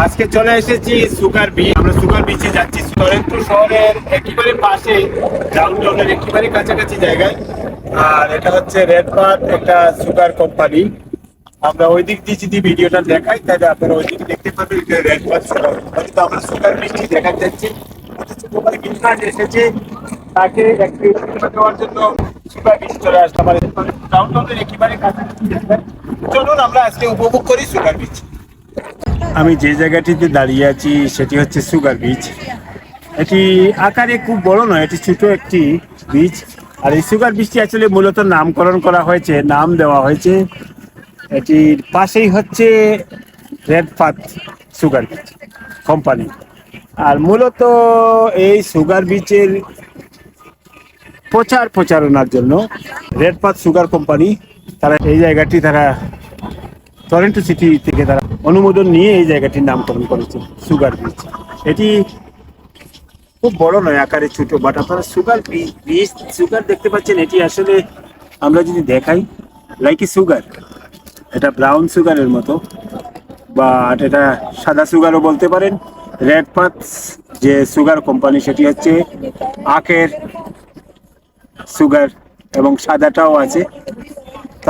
আজকে চলে এসেছি সুগার বিচ। আমরা সুগার বিচে যাচ্ছি টরেন্টো শহরের একেবারে পাশে ডাউনটাউনের একেবারে কাছাকাছি জায়গায়। আর এটা হচ্ছে রেড পার্ক একটা সুগার কোম্পানি। আমরা ওই দিক দিয়ে যদি ভিডিওটা দেখাই, তাহলে আপনারা ওই দিক দেখতে পাবেন যে রেড পার্ক সুগার হয়তো আমরা সুগার বিচটি দেখা যাচ্ছি। ভাই বিলকাজ এসেছে। তাকে একটু দেওয়ার জন্য সুগার বিচ চলে আসতে পারে ডাউনটাউনের একেবারে কাছাকাছি জায়গায়। চলুন আমরা আজকে উপভোগ করি সুগার বিচ। আমি যে জায়গাটিতে দাঁড়িয়ে আছি সেটি হচ্ছে সুগার বিচ এটি আকারে খুব বড় নয়, এটি ছোট একটি বিচ আর এই সুগার বিচটি আসলে মূলত নামকরণ করা হয়েছে, নাম দেওয়া হয়েছে। এটির পাশেই হচ্ছে Redpath sugar beach company আর মূলত এই সুগার বিচের প্রচার প্রচারণার জন্য রেড পাথ সুগার কোম্পানি তারা এই জায়গাটি তারা টরেন্টো সিটি থেকে তারা অনুমোদন নিয়ে এই জায়গাটির নামকরণ করেছে, সুগার বিচ এটি খুব বড় নয়, আকারে ছোট বাট আপনারা সুগার বীজ সুগার দেখতে পাচ্ছেন, এটি আসলে আমরা যদি দেখাই লাইক সুগার এটা ব্রাউন সুগারের মতো বাট এটা সাদা সুগারও বলতে পারেন। রেড পাথ যে সুগার কোম্পানি সেটি হচ্ছে আখের সুগার এবং সাদাটাও আছে।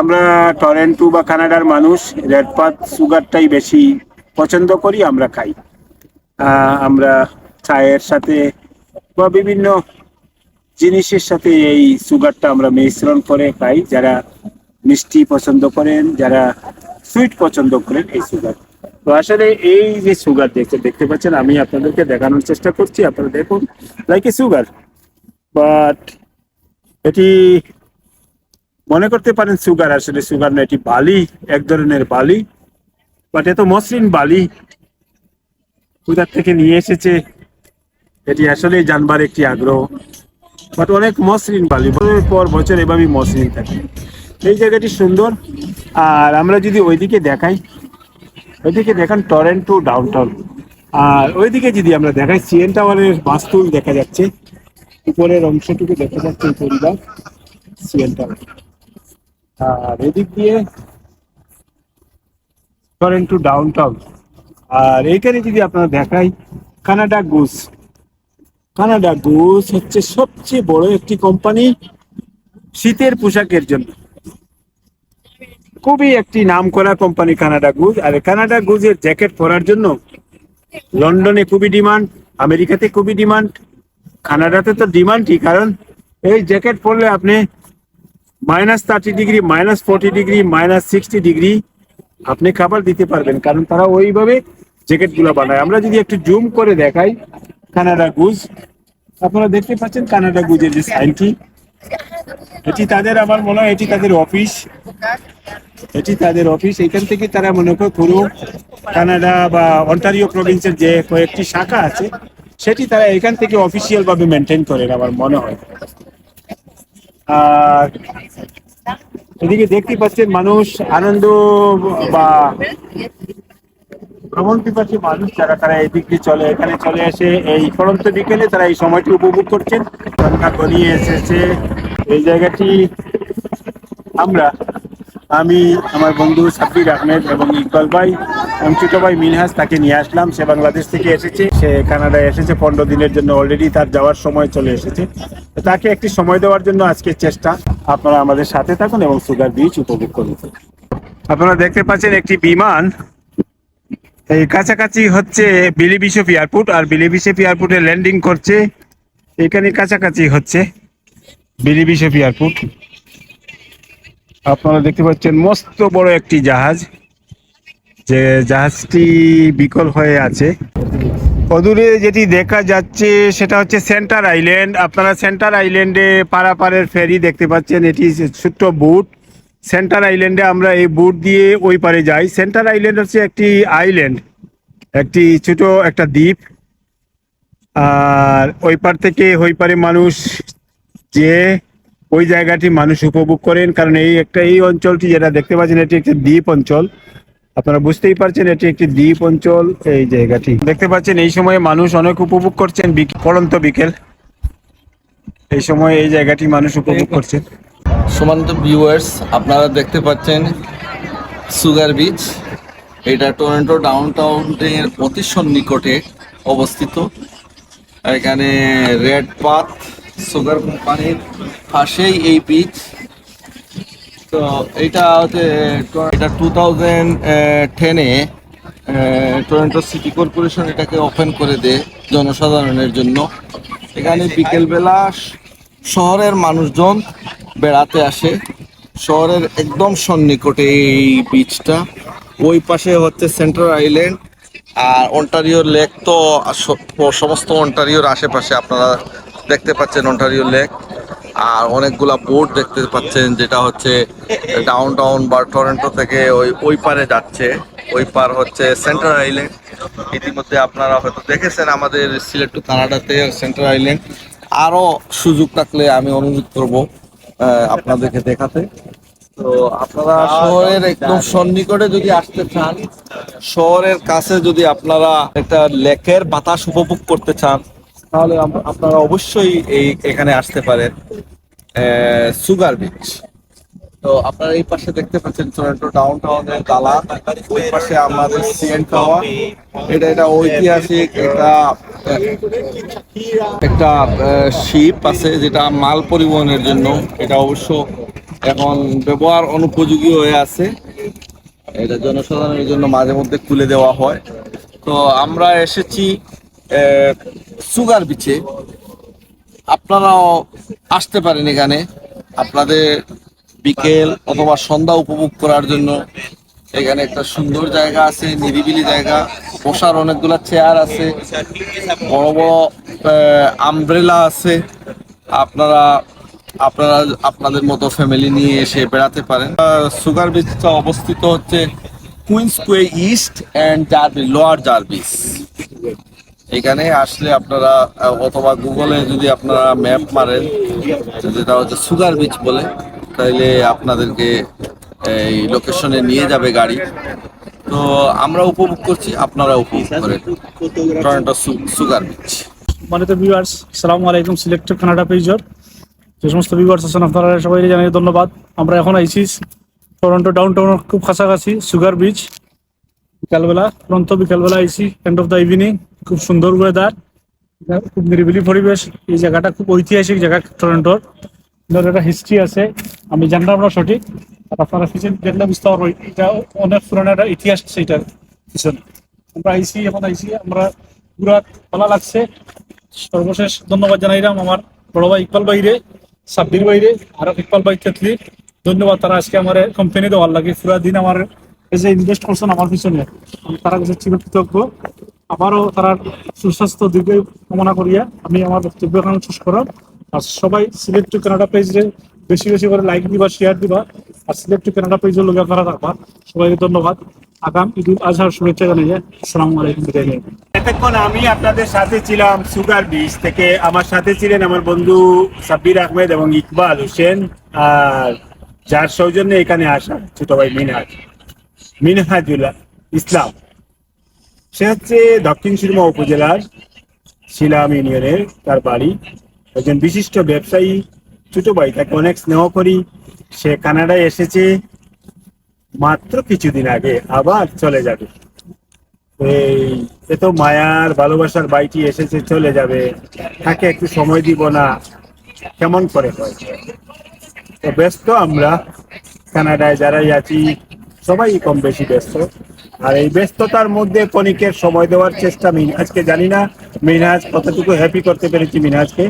আমরা টরেন্টো বা কানাডার মানুষ, রেড পাথ সুগারটাই বেশি পছন্দ করি, আমরা খাই। আমরা চায়ের সাথে বা বিভিন্ন জিনিসের সাথে এই সুগারটা আমরা মিশ্রণ করে খাই, যারা মিষ্টি পছন্দ করেন, যারা সুইট পছন্দ করেন এই সুগার। তো আসলে এই যে সুগার দেখতে দেখতে পাচ্ছেন, আমি আপনাদেরকে দেখানোর চেষ্টা করছি, আপনারা দেখুন লাইক এ সুগার বাট এটি মনে করতে পারেন সুগার, আসলে সুগার না, এটি বালি, এক ধরনের বালি বাট এত মসৃণ বালি কোথার থেকে নিয়ে এসেছে, এটি আসলে জানবার একটি আগ্রহ বাট অনেক মসৃণ বালি, বছরের পর বছর এভাবেই মসৃণ থাকে। এই জায়গাটি সুন্দর, আর আমরা যদি ওইদিকে দেখাই, ওইদিকে দেখান টরেন্টো ডাউনটাউন, আর ওইদিকে যদি আমরা দেখাই সিএন টাওয়ারের বাস্তুল দেখা যাচ্ছে, উপরের অংশটুকু দেখা যাচ্ছে পরিবার সিএন টাওয়ার। আর এদিক দিয়ে ধরেন টু ডাউন টাউন আর এইখানে যদি আপনারা দেখাই কানাডা গুস কানাডা গুস হচ্ছে সবচেয়ে বড় একটি কোম্পানি শীতের পোশাকের জন্য। খুবই একটি নাম করা কোম্পানি কানাডা গুজ আর কানাডা গুজের জ্যাকেট পরার জন্য লন্ডনে খুবই ডিমান্ড আমেরিকাতে খুবই ডিমান্ড কানাডাতে তো ডিমান্ডই কারণ এই জ্যাকেট পরলে আপনি minus thirty degree minus forty degree minus sixty degree আপনি খাবার দিতে পারবেন, কারণ তারা ওইভাবে জ্যাকেটগুলো বানায়। আমরা যদি একটু জুম করে দেখাই কানাডা গুজ আপনারা দেখতে পাচ্ছেন কানাডা গুজের যে সাইনটি এটি তাদের আমার মনে হয়, এটি তাদের অফিস এটি তাদের অফিস এখান থেকে তারা মনে করে পুরো কানাডা বা অন্টারিও প্রভিন্সের যে কয়েকটি শাখা আছে, সেটি তারা এখান থেকে অফিসিয়াল ভাবে মেনটেন করেন আমার মনে হয়। এদিকে দেখতে পাচ্ছেন মানুষ, আনন্দ বা ভ্রমণ পিপাসী মানুষ যারা, তারা এদিক দিয়ে চলে, এখানে চলে এসে এই পরন্ত বিকেলে তারা এই সময়টি উপভোগ করছেন। সন্ধ্যা গনিয়ে এসেছে। এই জায়গাটি আমরা, আমি, আমার বন্ধু সাব্বির আহমেদ এবং ইকবাল ভাই ছোট ভাই মিনহাস তাকে নিয়ে আসলাম। সে বাংলাদেশ থেকে এসেছে। সে কানাডায় এসেছে। পনেরো দিনের জন্য অলরেডি তার যাওয়ার সময় চলে এসেছে। তাকে একটি সময় দেওয়ার জন্য আজকের চেষ্টা। আপনারা আমাদের সাথে থাকুন এবং সুগার বিচ উপভোগ করুন। আপনারা দেখতে পাচ্ছেন একটি বিমান। এই কাছাকাছি হচ্ছে বিলি বিশপ এয়ারপোর্ট আর বিলি বিশপ এয়ারপোর্টে ল্যান্ডিং করছে। এখানে কাছাকাছি হচ্ছে বিলি বিশপ এয়ারপোর্ট। আপনারা দেখতে পাচ্ছেন মস্ত বড় একটি জাহাজ। যে জাহাজটি বিকল হয়ে আছে। অদূরে যেটি দেখা যাচ্ছে, সেটা হচ্ছে সেন্টার আইল্যান্ড। আপনারা সেন্টার আইল্যান্ডে পারাপারের ফেরি দেখতে পাচ্ছেন, এটি ছোট্ট বুট। সেন্টার আইল্যান্ডে আমরা এই বুট দিয়ে ওই পারে যাই। সেন্টার আইল্যান্ড হচ্ছে একটি আইল্যান্ড, একটি ছোট একটা দ্বীপ। আর ওই পার থেকে ওই পারে মানুষ যে ওই জায়গাটি মানুষ উপভোগ করেন, কারণ এই একটা, এই অঞ্চলটি যেটা দেখতে পাচ্ছেন, এটি একটি দ্বীপ অঞ্চল। আপনারা বুঝতেই পারছেন এটি একটি দ্বীপ অঞ্চল, এই জায়গাটি। দেখতে পাচ্ছেন, এই সময়ে মানুষ অনেক উপভোগ করছেন পড়ন্ত বিকেল। এই সময় এই জায়গাটি মানুষ উপভোগ করছেন। সমান্ত ভিউয়ার্স আপনারা দেখতে পাচ্ছেন সুগার বিচ এটা টরন্টো ডাউন টাউনের অতি সন্নিকটে অবস্থিত। এখানে রেড পাথ সুগার কোম্পানির পাশেই এই বিচ তো এটা হচ্ছে এটা টু থাউজেন্ড টেনে টরন্টো সিটি কর্পোরেশন এটাকে ওপেন করে দেয় জনসাধারণের জন্য। এখানে বিকেলবেলা শহরের মানুষজন বেড়াতে আসে। শহরের একদম সন্নিকটে এই বিচটা ওই পাশে হচ্ছে সেন্ট্রাল আইল্যান্ড আর অন্টারিও লেক তো সমস্ত অন্টারিওর আশেপাশে আপনারা দেখতে পাচ্ছেন অন্টারিও লেক আর অনেকগুলা বোট দেখতে পাচ্ছেন, যেটা হচ্ছে ডাউন টাউন বা টরেন্টো থেকে ওই ওই পারে যাচ্ছে। ওই পার হচ্ছে সেন্ট্রাল আইল্যান্ড ইতিমধ্যে আপনারা হয়তো দেখেছেন আমাদের সিলেট টু কানাডাতে সেন্ট্রাল আইল্যান্ড আরও সুযোগ থাকলে আমি অনুরোধ করব আপনাদেরকে দেখাতে। তো আপনারা শহরের একদম সন্নিকটে যদি আসতে চান, শহরের কাছে যদি আপনারা একটা লেকের বাতাস উপভোগ করতে চান তাহলে আপনারা অবশ্যই এই এখানে আসতে পারেন সুগার বিচ তো আপনারা এই পাশে দেখতে পাচ্ছেন টরন্টো ডাউন টাউনের দালা ওই পাশে আমাদের সিএন টাওয়ার এটা এটা ঐতিহাসিক, এটা একটা শিপ আছে যেটা মাল পরিবহনের জন্য। এটা অবশ্য এখন ব্যবহার অনুপযোগী হয়ে আছে। এটা জনসাধারণের জন্য মাঝে মধ্যে খুলে দেওয়া হয়। তো আমরা এসেছি সুগার বিচে আপনারাও আসতে পারেন এখানে। আপনাদের বিকেল অথবা সন্ধ্যা উপভোগ করার জন্য এখানে একটা সুন্দর জায়গা আছে, নিরিবিলি জায়গা। বসার অনেকগুলা চেয়ার আছে। বড় বড় আমব্রেলা আছে। আপনারা আপনারা আপনাদের মতো ফ্যামিলি নিয়ে এসে বেড়াতে পারেন। সুগার বিচটা অবস্থিত হচ্ছে Queens Quay East and Jarvis lower Jarvis এখানে আসলে আপনারা অথবা গুগলে যদি আপনারা ম্যাপ মারেন, যেটা হচ্ছে সুগার বিচ বলে, তাইলে আপনাদেরকে এই লোকেশনে নিয়ে যাবে গাড়ি। তো আমরা উপভোগ করছি, আপনারা উপভোগ করেন। টরন্টো সুগার বিচ সম্মানিত ভিউয়ার্স আসসালামু আলাইকুম সিলেক্টেড কানাডা পেজর যে সমস্ত ভিউয়ার্স আছেন, আপনারা সবাই জানাই ধন্যবাদ। আমরা এখন আইছি টরন্টো ডাউন টাউনের খুব কাছাকাছি সুগার বিচ বিকালবেলা পরন্ত বিকালবেলা আইছি এন্ড অফ দ্য ইভিনিং খুব সুন্দর ওয়েদার খুব নিরিবিলি পরিবেশ। এই জায়গাটা খুব ঐতিহাসিক জায়গা, টরন্টোর। একটা হিস্ট্রি আছে। আমি জানলাম না সঠিক। আর আপনারা পিছনে দেখলে বুঝতে পারব, এটা অনেক পুরানো একটা ইতিহাস এটার পিছনে। আমরা আইসি, এখন আইসি। আমরা পুরা ভালো লাগছে। সর্বশেষ ধন্যবাদ জানাইলাম আমার বড় ভাই ইকবাল বাইরে সাব্বির বাইরে আর ইকবাল ভাই তেতলি। ধন্যবাদ তারা আজকে আমার কোম্পানি দেওয়ার লাগে। পুরা দিন আমার যে ইনভেস্ট করছেন আমার পিছনে। তারা কাছে চির কৃতজ্ঞ আবারও তারা সুস্বাস্থ্য দীর্ঘ কামনা করিয়া আমি আমার বক্তব্য এখানে শেষ করাম আর সবাই সিলেক্ট টু কানাডা পেজে বেশি বেশি করে লাইক দিবা শেয়ার দিবা। আর সিলেক্ট টু কানাডা পেজের লোক আপনারা থাকবা। সবাইকে ধন্যবাদ। আগাম ঈদ উল আজহার শুভেচ্ছা জানিয়ে আসসালামু আলাইকুম এতক্ষণ আমি আপনাদের সাথে ছিলাম সুগার বিচ থেকে। আমার সাথে ছিলেন আমার বন্ধু সাব্বির আহমেদ এবং ইকবাল হোসেন। আর যার সৌজন্যে এখানে আসা ছোট ভাই মিনহাজ। মিনহাজুল ইসলাম। সে হচ্ছে দক্ষিণ সুরমা উপজেলার শিলাম ইউনিয়নের তার বাড়ি। একজন বিশিষ্ট ব্যবসায়ী, ছোট ভাই, তাকে অনেক স্নেহ করি। সে কানাডায় এসেছে মাত্র কিছুদিন আগে, আবার চলে যাবে। এই এত মায়ার ভালোবাসার বাইটি এসেছে, চলে যাবে। তাকে একটু সময় দিব না, কেমন করে হয়? তো ব্যস্ত আমরা, কানাডায় যারাই আছি, সবাই কম বেশি ব্যস্ত। আর এই ব্যস্ততার মধ্যে কণিকের সময় দেওয়ার চেষ্টা মিনহাজকে জানি না। মিনহাজ কতটুকু হ্যাপি করতে পেরেছি মিনহাজকে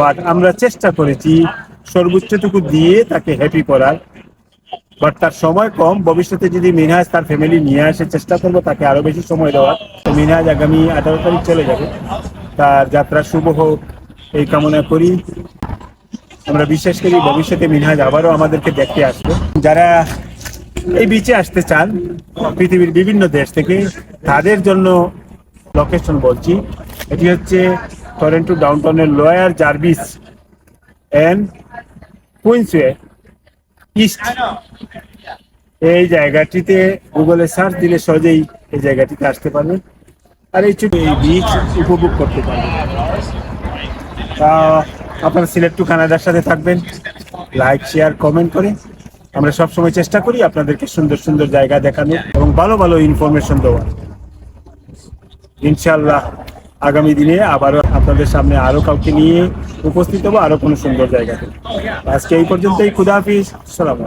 বাট আমরা চেষ্টা করেছি সর্বোচ্চটুকু দিয়ে তাকে হ্যাপি করার। বাট তার সময় কম। ভবিষ্যতে যদি মিনহাজ তার ফ্যামিলি নিয়ে আসে, চেষ্টা করব তাকে আরও বেশি সময় দেওয়ার। তো মিনহাজ আগামী আঠারো তারিখ চলে যাবে। তার যাত্রা শুভ হোক, এই কামনা করি। আমরা বিশ্বাস করি ভবিষ্যতে মিনহাজ আবারও আমাদেরকে দেখতে আসবে। যারা এই বিচে আসতে চান, পৃথিবীর বিভিন্ন দেশ থেকে, তাদের জন্য লোকেশন বলছি। এটি হচ্ছে Toronto ডাউনটাউনের lower Jarvis and Queensway east এই জায়গাটিতে গুগলে সার্চ দিলে সহজেই এই জায়গাটিতে আসতে পারবেন। আর এই ছোট এই বিচ উপভোগ করতে পারবেন। তা আপনারা সিলেক্ট টু কানাডার সাথে থাকবেন। লাইক শেয়ার কমেন্ট করে। আমরা সবসময় চেষ্টা করি আপনাদেরকে সুন্দর সুন্দর জায়গা দেখানো এবং ভালো ভালো ইনফরমেশন দেওয়ার। ইনশাল্লাহ আগামী দিনে আবারও আপনাদের সামনে আরও কাউকে নিয়ে উপস্থিত হব, আরও কোনো সুন্দর জায়গাতে আজকে এই পর্যন্তই খুদাহাফিজ সালাম